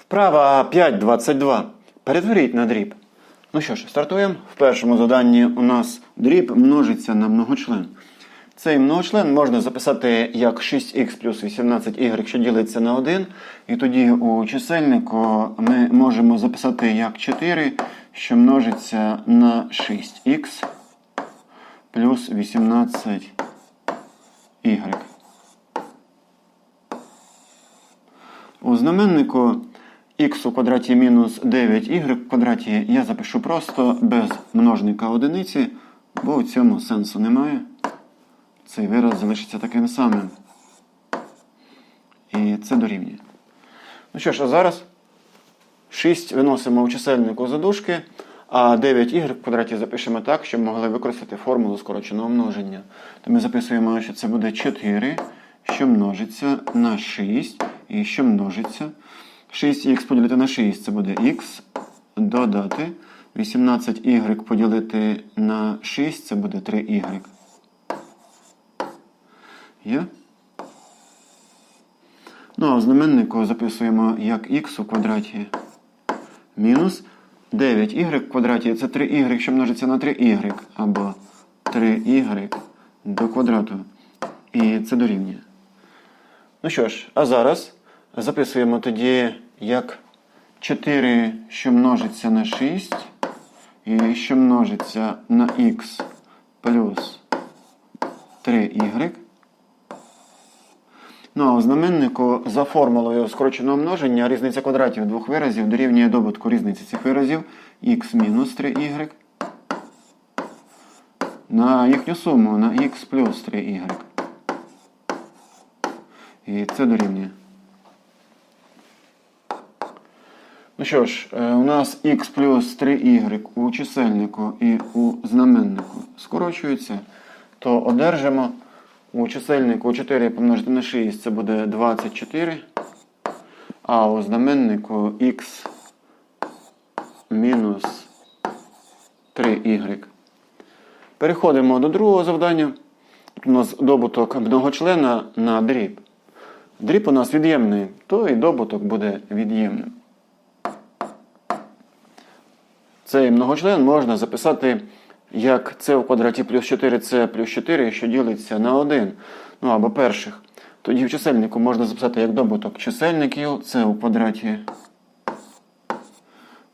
Вправа 5.22. Перетворіть на дріб. Ну що ж, стартуємо. В першому заданні у нас дріб множиться на многочлен. Цей многочлен можна записати як 6х плюс 18y, що ділиться на 1. І тоді у чисельнику ми можемо записати як 4, що множиться на 6х плюс 18y. У знаменнику х у квадраті мінус 9y в квадраті я запишу просто без множника одиниці, бо у цьому сенсу немає. Цей вираз залишиться таким самим. І це дорівнює. Ну що ж, а зараз 6 виносимо у чисельнику задушки, а 9y в квадраті запишемо так, щоб могли використати формулу скороченого множення. То ми записуємо, що це буде 4, що множиться на 6, і що множиться. 6х поділити на 6 це буде х додати. 18y поділити на 6 це буде 3y. Є? Ну, а в знаменнику записуємо як х у квадраті мінус 9y в квадраті це 3y, що множиться на 3y, або 3y до квадрату. І це дорівнює. Ну що ж, а зараз записуємо тоді як 4, що множиться на 6, і що множиться на х плюс 3y. Ну а у знаменнику за формулою скороченого множення різниця квадратів двох виразів дорівнює добутку різниці цих виразів х мінус 3y на їхню суму на х плюс 3y. І це дорівнює. Ну що ж, е, у нас х плюс 3y у чисельнику і у знаменнику скорочується, то одержимо у чисельнику 4 помножити на 6 це буде 24, а у знаменнику х мінус 3y. Переходимо до другого завдання. У нас добуток многочлена на дріб. Дріб у нас від'ємний, то і добуток буде від'ємним. Цей многочлен можна записати як це в квадраті плюс 4c плюс 4, що ділиться на 1. Ну або перших. Тоді в чисельнику можна записати як добуток чисельників це у квадраті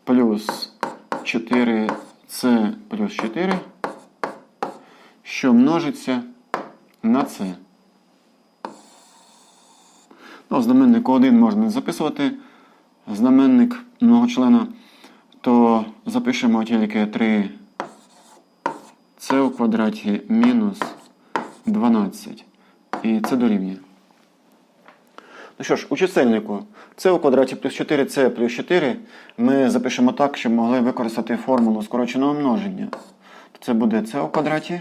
плюс 4c плюс 4, що множиться на c. Ну, знаменнику 1 можна записувати. Знаменник многочлена, то запишемо тільки 3 це у квадраті мінус 12. І це дорівнює. Ну що ж, у чисельнику це у квадраті плюс 4 це плюс 4 ми запишемо так, щоб могли використати формулу скороченого множення. Це буде це у квадраті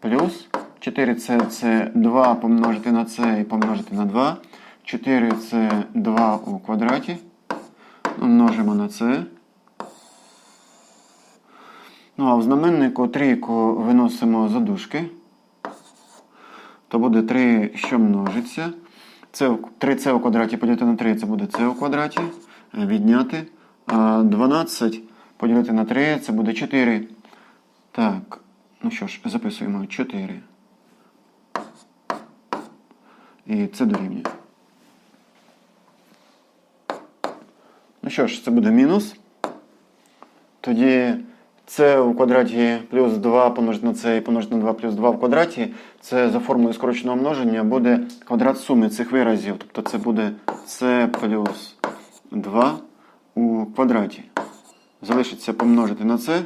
плюс 4c це 2 помножити на c і помножити на 2. 4 це 2 у квадраті. Множимо на c. Ну, а в знаменнику трійку виносимо за дужки. То буде 3, що множиться. Це 3c у квадраті поділити на 3 це буде c у квадраті. Е, Відняти. А 12 поділити на 3 це буде 4. Так, ну що ж, записуємо 4. І це дорівнює. Ну що ж, це буде мінус. Тоді це у квадраті плюс 2 помножити на це і помножити на 2 плюс 2 в квадраті. Це за формулою скороченого множення буде квадрат суми цих виразів. Тобто це буде c плюс 2 у квадраті. Залишиться помножити на це.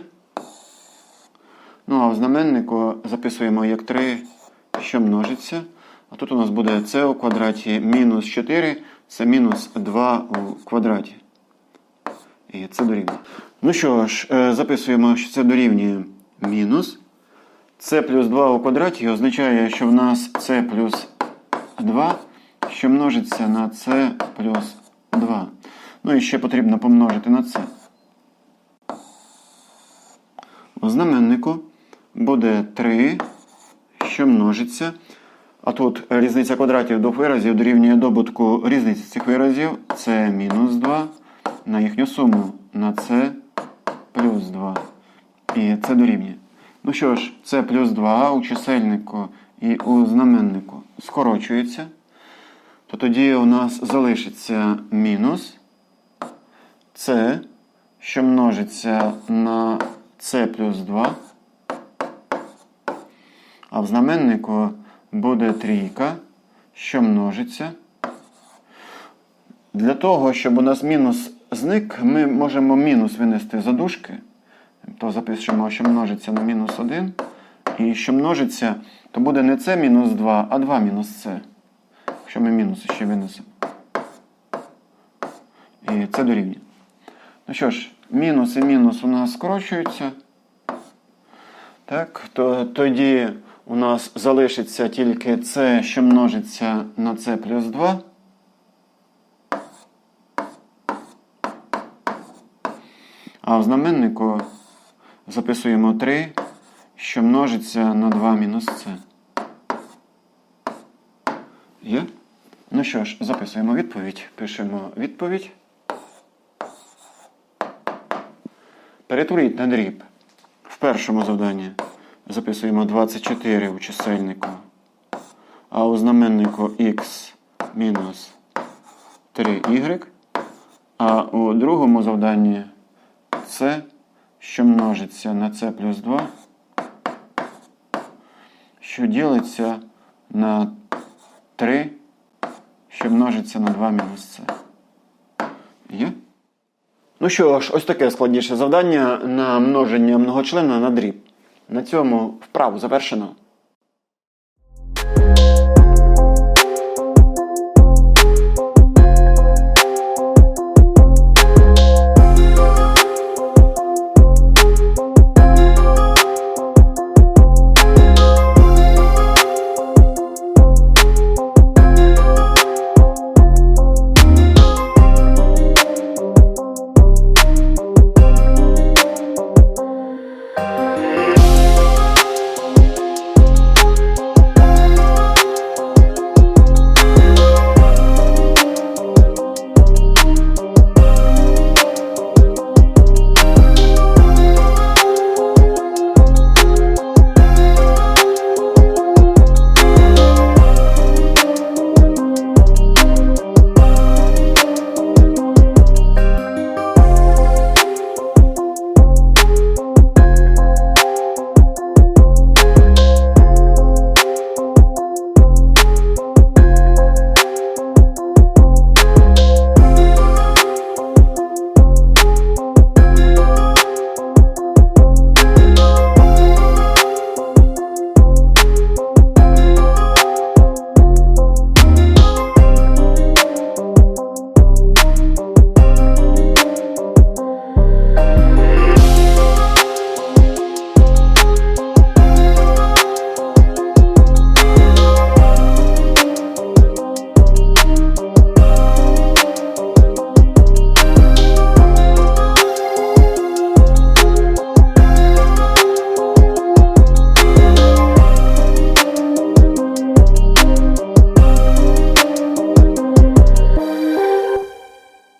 Ну а в знаменнику записуємо як 3, що множиться. А тут у нас буде c у квадраті мінус 4, це мінус 2 у квадраті. І це дорівнює. Ну що ж, е, записуємо, що це дорівнює мінус. С плюс 2 у квадраті означає, що в нас С плюс 2, що множиться на С плюс 2. Ну і ще потрібно помножити на С. У знаменнику буде 3, що множиться. А тут різниця квадратів двох виразів дорівнює добутку різниці цих виразів. Це мінус 2 на їхню суму на це плюс 2. І це дорівнює. Ну що ж, це плюс 2 у чисельнику і у знаменнику скорочується. То тоді у нас залишиться мінус це, що множиться на це плюс 2. А в знаменнику буде трійка, що множиться. Для того, щоб у нас мінус зник, ми можемо мінус винести за дужки. То запишемо, що множиться на мінус 1. І що множиться, то буде не це мінус 2, а 2 мінус це. Якщо ми мінус ще винесемо. І це дорівнює. Ну що ж, мінус і мінус у нас скорочуються. Так, то тоді у нас залишиться тільки це, що множиться на це плюс 2. А в знаменнику записуємо 3, що множиться на 2 мінус це. Є? Ну що ж, записуємо відповідь. Пишемо відповідь. Перетворіть на дріб. В першому завданні записуємо 24 у чисельнику, а у знаменнику x мінус 3y. А у другому завданні це, що множиться на це плюс 2, що ділиться на 3, що множиться на 2 мінус це. Є? Ну що ж, ось таке складніше завдання на множення многочлена на дріб. На цьому вправу завершено.